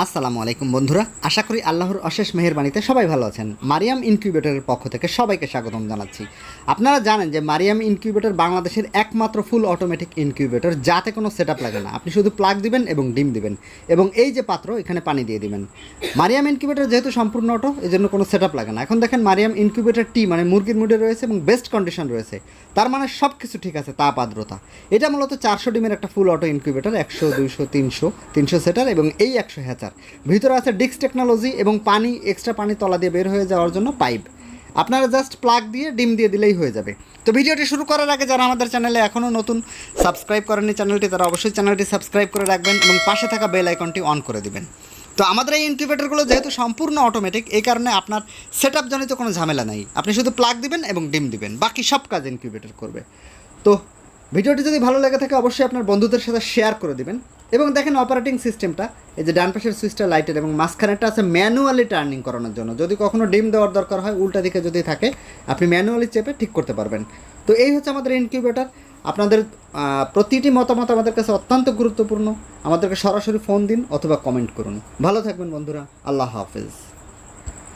আসসালামু আলাইকুম বন্ধুরা, আশা করি আল্লাহর অশেষ মেহেরবানিতে সবাই ভালো আছেন। মারিয়াম ইনকিউবেটরের পক্ষ থেকে সবাইকে স্বাগতম জানাচ্ছি। আপনারা জানেন যে মারিয়াম ইনকিউবেটর বাংলাদেশের একমাত্র ফুল অটোমেটিক ইনকিউবেটর, যাতে কোনো সেট লাগে না। আপনি শুধু প্লাগ দিবেন এবং ডিম দিবেন। এবং এই যে পাত্র, এখানে পানি দিয়ে দিবেন। মারিয়াম ইনকিউবেটর যেহেতু সম্পূর্ণ অটো এই জন্য কোনো সেট লাগে না। এখন দেখেন মারিয়াম ইনকিউবেটর টি মানে মুরগির মুডে রয়েছে এবং বেস্ট কন্ডিশন রয়েছে। তার মানে সব কিছু ঠিক আছে, তাপ আর্দ্রতা। এটা মূলত চারশো ডিমের একটা ফুল অটো ইনকিউবেটর, একশো, দুইশো, তিনশো তিনশো সেটার এবং এই একশো হ্যাচার ভিতরে আছে ডিক্স টেকনোলজি এবং পানি এক্সট্রা পানি তলা দিয়ে বের হয়ে যাওয়ার জন্য পাইপ। আপনারা জাস্ট প্লাগ দিয়ে ডিম দিয়ে দিলেই হয়ে যাবে। তো ভিডিওটি শুরু করার আগে যারা আমাদের চ্যানেলে এখনও নতুন সাবস্ক্রাইব করেননি চ্যানেলটি, তারা অবশ্যই চ্যানেলটি সাবস্ক্রাইব করে রাখবেন এবং পাশে থাকা বেল আইকনটি অন করে দিবেন। তো আমাদের এই ইনকিউবেটরগুলো যেহেতু সম্পূর্ণ অটোমেটিক এই কারণে আপনার সেট জনিত কোনো ঝামেলা নাই। আপনি শুধু প্লাগ দিবেন এবং ডিম দিবেন। বাকি সব কাজ ইনকিউবেটর করবে। তো ভিডিওটি যদি ভালো লেগে থাকে, অবশ্যই আপনার বন্ধুদের সাথে শেয়ার করে দিবেন। এবং দেখেন অপারেটিং সিস্টেমটা এই যে ডান পাশের সুইচটা লাইটের এবং মাঝখানেটা আছে ম্যানুয়ালি টার্নিং করানোর জন্য। যদি কখনো ডিম দেওয়ার দরকার হয়, উল্টা দিকে যদি থাকে, আপনি ম্যানুয়ালি চেপে ঠিক করতে পারবেন। তো এই হচ্ছে আমাদের ইনকিউবেটার আপনাদের প্রতিটি মতামত আমাদের কাছে অত্যন্ত গুরুত্বপূর্ণ। আমাদেরকে সরাসরি ফোন দিন অথবা কমেন্ট করুন। ভালো থাকবেন বন্ধুরা। আল্লাহ হাফেজ।